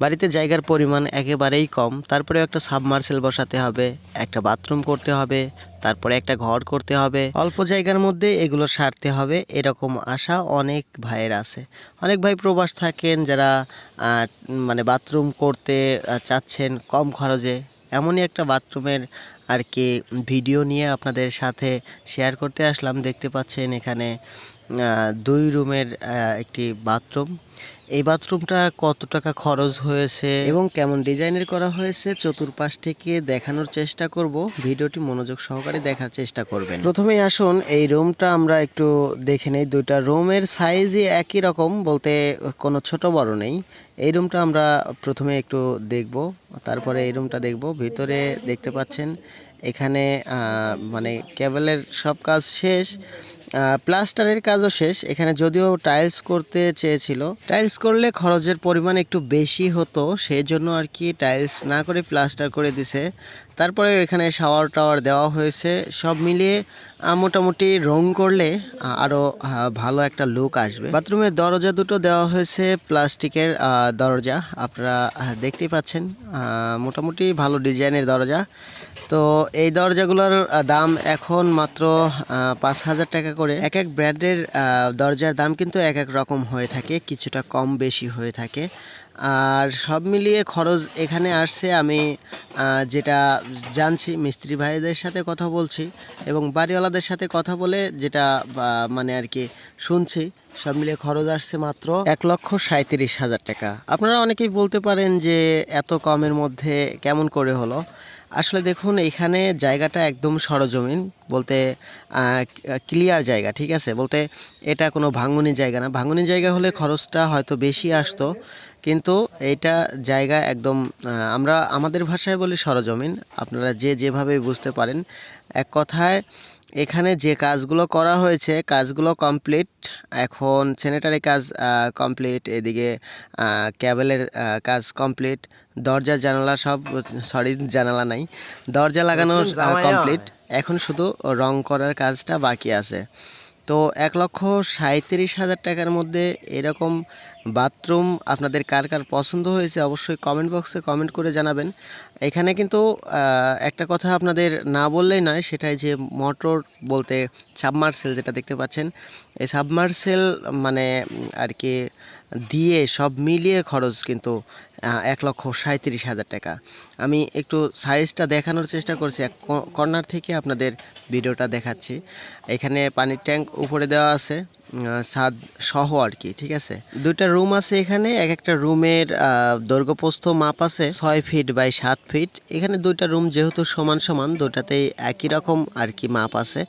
বাড়িতে জায়গার পরিমাণ একেবারেই কম তারপরে একটা সাবমার্সেল বসাতে হবে, একটা বাথরুম করতে হবে, তারপরে একটা ঘর করতে হবে, অল্প জায়গার মধ্যে এগুলো সারতে হবে, এরকম আশা অনেক ভাইয়ের আছে। অনেক ভাই প্রবাস থাকেন যারা মানে বাথরুম করতে চাচ্ছেন কম খরচে। এমনই একটা বাথরুমের আর কি ভিডিও নিয়ে আপনাদের সাথে শেয়ার করতে আসলাম। দেখতে পাচ্ছেন এখানে দুই রুমের একটি বাথরুম। এই বাথরুমটা কত টাকা খরচ হয়েছে? এবং কেমন ডিজাইনের করা হয়েছে চতুর্পাশ থেকে দেখানোর চেষ্টা করব। ভিডিওটি মনোযোগ সহকারে দেখার চেষ্টা করবেন। প্রথমেই আসুন এই রুমটা আমরা একটু দেখে নেই। দুইটা রুমের সাইজই একই রকম বলতে কোনো ছোট বড় নেই। এই রুমটা আমরা প্রথমে একটু দেখব তারপরে এই রুমটা দেখব। ভিতরে দেখতে পাচ্ছেন এখানে মানে কেবলের সব কাজ শেষ। প্লাস্টারের কাজও শেষ। এখানে যদিও টাইলস করতে চেয়েছিল। টাইলস করলে খরচের পরিমাণ একটু বেশি হতো সেই জন্য আর কি টাইলস না করে প্লাস্টার করে দিছে। তারপরে এখানে শাওয়ার টাওয়ার দেওয়া হয়েছে। সব মিলিয়ে মোটামুটি রং করলে আহ, আরও ভালো একটা লুক আসবে। বাথরুমের দরজা দুটো দেওয়া হয়েছে প্লাস্টিকের দরজা। আপনারা দেখতেই পাচ্ছেন মোটামুটি ভালো ডিজাইনের দরজা। তো এই দরজাগুলোর দাম এখন মাত্র পাঁচ হাজার টাকা করে। এক এক ব্র্যান্ডের দরজার দাম কিন্তু এক এক রকম হয়ে থাকে, কিছুটা কম বেশি হয়ে থাকে। আর সব মিলিয়ে খরচ এখানে আসছে, আমি যেটা জানছি, মিস্ত্রি ভাইদের সাথে কথা বলছি এবং বাড়িওয়ালাদের সাথে কথা বলে যেটা মানে আর কি শুনছি, সব মিলিয়ে খরচ আসছে মাত্র এক লক্ষ সাঁত্রিশ হাজার টাকা। আপনারা অনেকেই বলতে পারেন যে এত কমের মধ্যে কেমন করে হলো? আসলে দেখুন, এখানে জায়গাটা একদম সরজমিন বলতে ক্লিয়ার জায়গা, ঠিক আছে? বলতে এটা কোনো ভাঙুনি জায়গা না। ভাঙুনি জায়গা হলে খরচটা হয়তো বেশি আসতো, কিন্তু এটা জায়গা একদম আমরা আমাদের ভাষায় বলি সরজমিন। আপনারা যে যেভাবে বুঝতে পারেন। এক কথায় এখানে যে কাজগুলো করা হয়েছে কাজগুলো কমপ্লিট এখন স্যানিটারি কাজ কমপ্লিট এদিকে ক্যাবেলের কাজ কমপ্লিট দরজা জানালা সব সরি জানালা নাই। দরজা লাগানো কমপ্লিট এখন শুধু রং করার কাজটা বাকি আছে। তো এক লক্ষ সাঁত্রিশ হাজার টাকার মধ্যে এরকম বাথরুম আপনাদের কার কার পছন্দ হয়েছে অবশ্যই কমেন্ট বক্সে কমেন্ট করে জানাবেন। এখানে কিন্তু একটা কথা আপনাদের না বললেই নয়, সেটাই যে মোটর বলতে সাবমার্সেল যেটা দেখতে পাচ্ছেন। এই সাবমার্সেল মানে আর কি দিয়ে সব মিলিয়ে খরচ কিন্তু এক লক্ষ সাঁত্রিশ হাজার টাকা। আমি একটু সাইজটা দেখানোর চেষ্টা করছি, এক কর্নার থেকে আপনাদের ভিডিওটা দেখাচ্ছি। এখানে পানির ট্যাঙ্ক উপরে দেওয়া আছে ছাদ সহ আর কি, ঠিক আছে? দুইটা রুম আছে এখানে, এক একটা রুমের দৈর্ঘ্যপ্রস্থ মাপ আছে ছয় ফিট বাই সাত ফিট এখানে দুইটা রুম যেহেতু সমান সমান দুটাতেই একই রকম আর কি মাপ আছে।